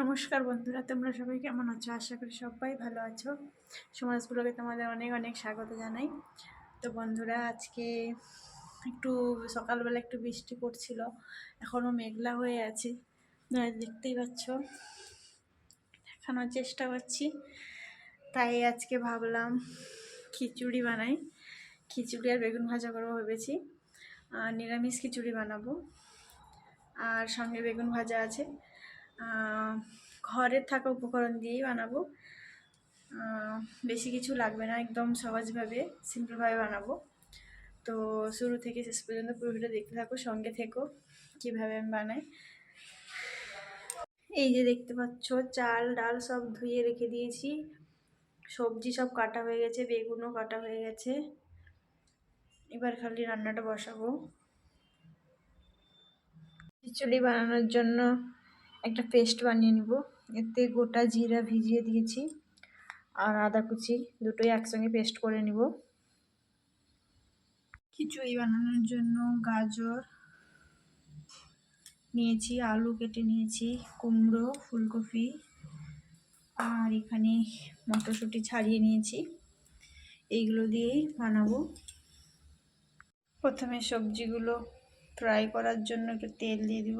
নমস্কার বন্ধুরা, তোমরা সবাই কেমন আছো? আশা করি সবাই ভালো আছো। সমাজ ব্লগে তোমাদের অনেক অনেক স্বাগত জানাই। তো বন্ধুরা, আজকে একটু সকালবেলা একটু বৃষ্টি পড়ছিল এখনও মেঘলা হয়ে আছে। দেখতেই পাচ্ছ, দেখানোর চেষ্টা করছি। তাই আজকে ভাবলাম খিচুড়ি বানাই। খিচুড়ি আর বেগুন ভাজা করব ভেবেছি। আর নিরামিষ খিচুড়ি বানাবো। আর সঙ্গে বেগুন ভাজা আছে। ঘরের থাকা উপকরণ দিয়েই বানাবো। বেশি কিছু লাগবে না, একদম সহজভাবে সিম্পলভাবে বানাবো। তো শুরু থেকে শেষ পর্যন্ত পুরো দেখতে থাকো, সঙ্গে থেকো, কীভাবে আমি বানাই। এই যে দেখতে পাচ্ছ, চাল, ডাল সব ধুয়ে রেখে দিয়েছি। সবজি সব কাটা হয়ে গেছে, বেগুনও কাটা হয়ে গেছে। এবার খালি রান্নাটা বসাবো। খিচুড়ি বানানোর জন্য একটা পেস্ট বানিয়ে নিব। এতে গোটা জিরা ভিজিয়ে দিয়েছি আর আদা কুচি দুটোই একসঙ্গে পেস্ট করে নিব। খিচুড়ি বানানোর জন্য গাজর নিয়েছি, আলু কেটে নিয়েছি, কুমড়ো, ফুলকপি আর এখানে মটরশুঁটি ছাড়িয়ে নিয়েছি। এইগুলো দিয়েই বানাবো। প্রথমে সবজিগুলো ফ্রাই করার জন্য একটু তেল দিয়ে দিব।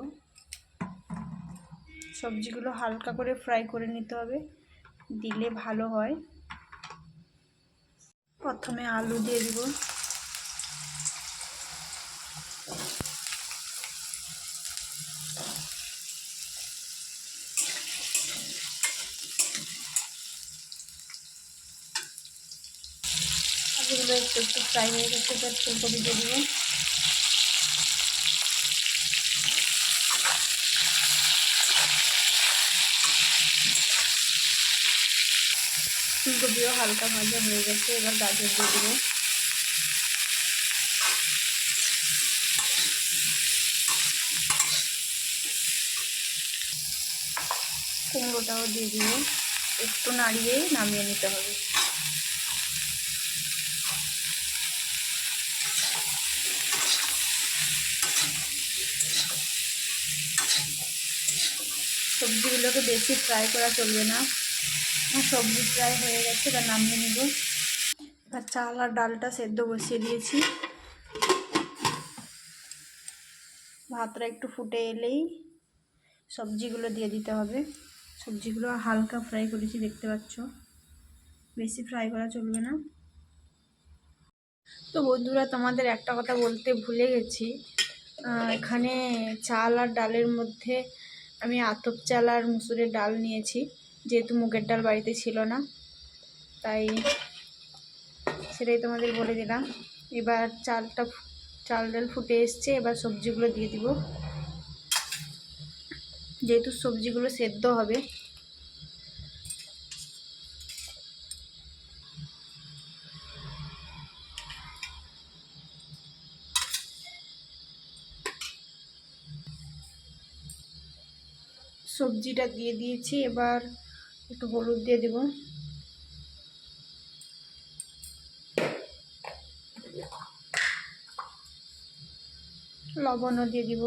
সবজিগুলো হালকা করে ফ্রাই করে নিতে হবে, দিলে ভালো হয়। প্রথমে আলু দিয়ে দিব। আলুগুলো একটু একটু ফ্রাই হয়ে গেছে ফুলকপি দিয়ে দিব। ফুলকপিও হালকা ভাজা হয়ে গেছে, এবার গাজর দিয়ে দেবো। কুমড়োটাও দিয়ে দিব। একটু নাড়িয়ে নামিয়ে নিতে হবে। সবজিগুলোকে বেশি ফ্রাই করা চলবে না। সবজি প্রায় হয়ে গেছে, এবার নামিয়ে নিব। এবার চাল আর ডালটা সেদ্ধ বসিয়ে দিয়েছি। ভাতটা একটু ফুটে এলেই সবজিগুলো দিয়ে দিতে হবে। সবজিগুলো হালকা ফ্রাই করেছি, দেখতে পাচ্ছ। বেশি ফ্রাই করা চলবে না। তো বন্ধুরা, তোমাদের একটা কথা বলতে ভুলে গেছি। এখানে চাল আর ডালের মধ্যে আমি আতপ চাল আর মুসুরের ডাল নিয়েছি। যেহেতু মুগের ডাল বাড়িতে ছিল না, তাই সেটাই তোমাদের বলে দিলাম। এবার চালটা চাল ডাল ফুটে এসছে, এবার সবজিগুলো দিয়ে দিব। যেহেতু সবজিগুলো সেদ্ধ হবে, সবজিটা দিয়ে দিয়েছি। এবার একটু হলুদ দিয়ে দেব। লবণও দিয়ে দিব।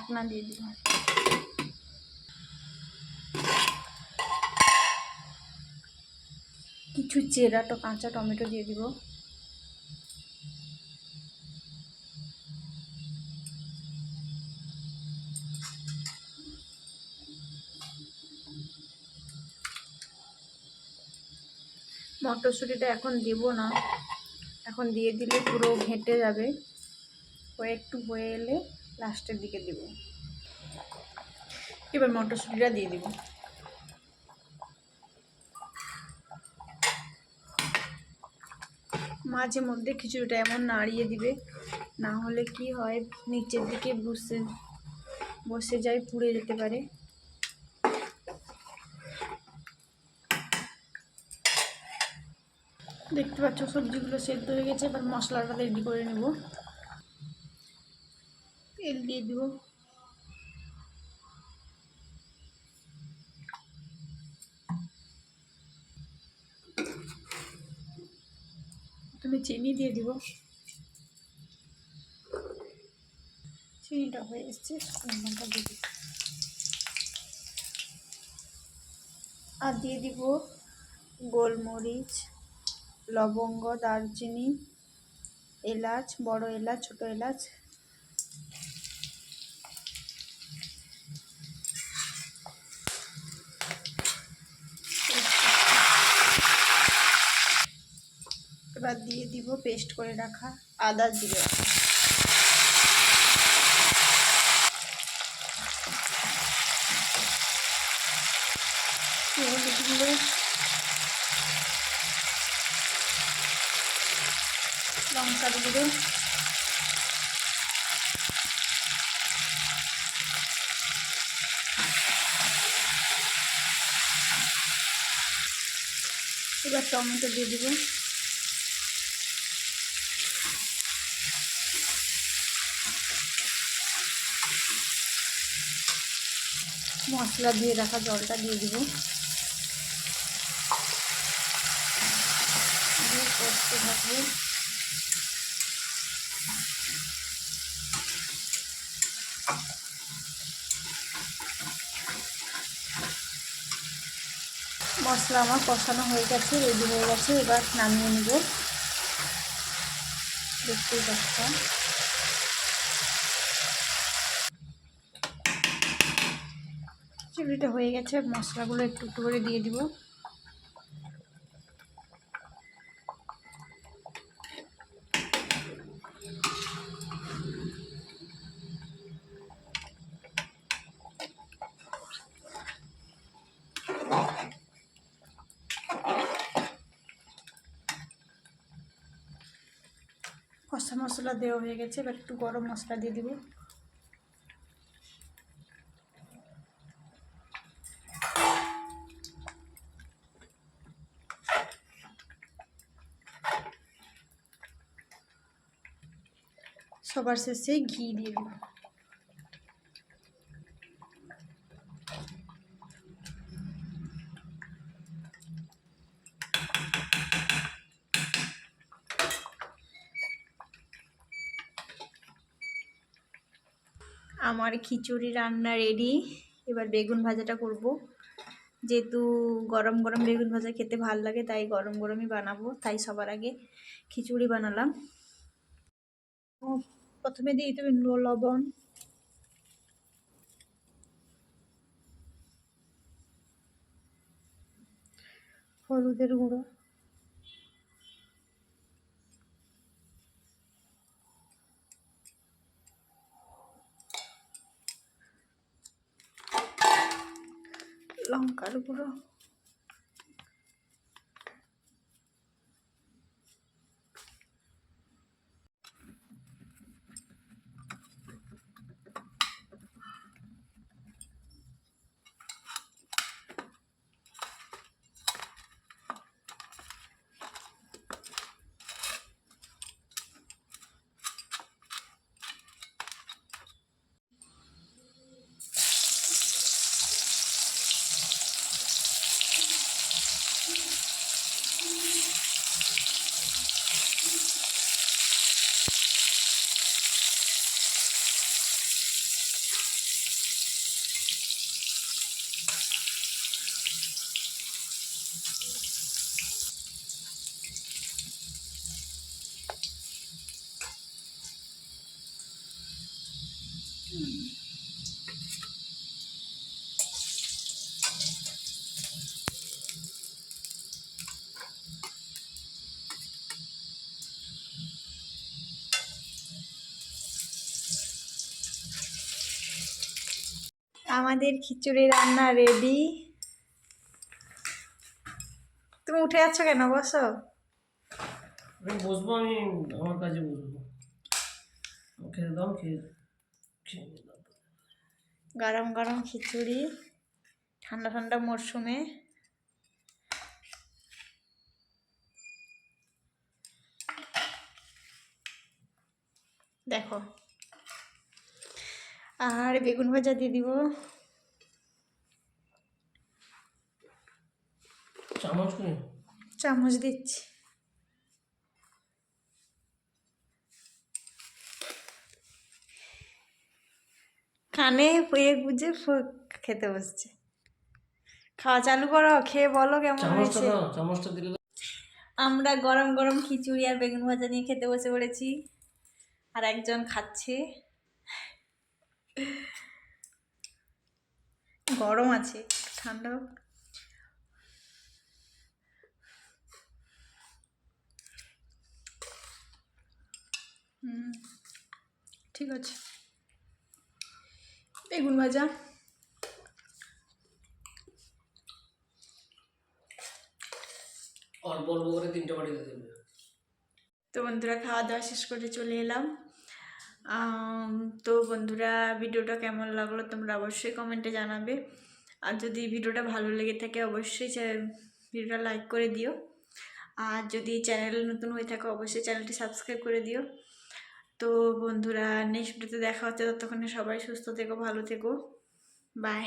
ঢাকনা দিয়ে দিব কিছু চেরা তো কাঁচা টমেটো দিয়ে দিব। মটরশুঁটিটা এখন দেব না। এখন দিয়ে দিলে পুরো ঘেঁটে যাবে। হয়ে একটু হয়ে এলে লাস্টের দিকে দেব। এবার মটরশুঁটিটা দিয়ে দিব। মাঝে মধ্যে খিচুড়িটা এমন নাড়িয়ে দিবে, না হলে কি হয়, নিচের দিকে বসে বসে যায়, পুড়ে যেতে পারে। দেখতে পাচ্ছ সবজিগুলো সেদ্ধ হয়ে গেছে, এবার মশলাটা রেডি করে নেব। তেল দিয়ে দিব। তুমি চিনি দিয়ে দিব। চিনিটা হয়ে এসছে, লবণটা দিয়ে আর দিয়ে দিব গোলমরিচ, লবঙ্গ, দারচিনি, এলাচ, বড় এলাচ, ছোট এলাচ এবার দিয়ে দিব পেস্ট করে রাখা আদা জিরে। লঙ্কার গুঁড়ো। এবার টমেটো দিয়ে দিব। মশলা দিয়ে রাখা জলটা দিয়ে দিব। থাকব। মশলা আমার কষানো হয়ে গেছে রেডি হয়ে গেছে, এবার নামিয়ে নেব। দেখতেই পাচ্ছেন চিংড়িটা হয়ে গেছে, মশলাগুলো একটু একটু করে দিয়ে দিব। কষা মশলা দেওয়া হয়ে গেছে, এবার একটু গরম মশলা দিয়ে দিব। সবার শেষে ঘি দিয়ে দিব। আমার খিচুড়ি রান্না রেডি এবার বেগুন ভাজাটা করব। যেহেতু গরম গরম বেগুন ভাজা খেতে ভালো লাগে, তাই গরম গরমই বানাবো। তাই সবার আগে খিচুড়ি বানালাম। প্রথমে দিয়ে হবে লবণ। হলুদের গুঁড়ো। লঙ্কার গুঁড়ো। আমাদের খিচুড়ি রান্না রেডি তুমি উঠে যাচ্ছ কেন? বসো। বসবো, আমি আমার কাছে বসবো। খেতে দাও খেয়ে খেয়ে। গরম গরম খিচুড়ি ঠান্ডা ঠান্ডা মরশুমে দেখো। আর বেগুন ভাজা দিয়ে দিব। চামচ চামচ দিচ্ছি। কানে হয়ে গুজে খেতে বসছে। খাওয়া চালু করো খেয়ে বলো কেমন হয়েছে। আমরা গরম গরম খিচুড়ি আর বেগুন ভাজা নিয়ে খেতে বসে পড়েছি। আর একজন খাচ্ছে। গরম আছে ঠান্ডা হোক। হুম ঠিক আছে। বেগুন ভাজা। অল্প অল্প করে তিনটে বাড়ি দিয়ে দেবে। তো বন্ধুরা খাওয়া দাওয়া শেষ করে চলে এলাম। তো বন্ধুরা ভিডিওটা কেমন লাগল তোমরা অবশ্যই কমেন্টে জানাবে। আর যদি ভিডিওটা ভালো লেগে থাকে অবশ্যই ভিডিওটা লাইক করে দিও। আর যদি চ্যানেল নতুন হয়ে থাকে অবশ্যই চ্যানেলটি সাবস্ক্রাইব করে দিও। তো বন্ধুরা নেক্সট ভিডিওতে দেখা হচ্ছে ততক্ষণে সবাই সুস্থ থেকো ভালো থেকো। বাই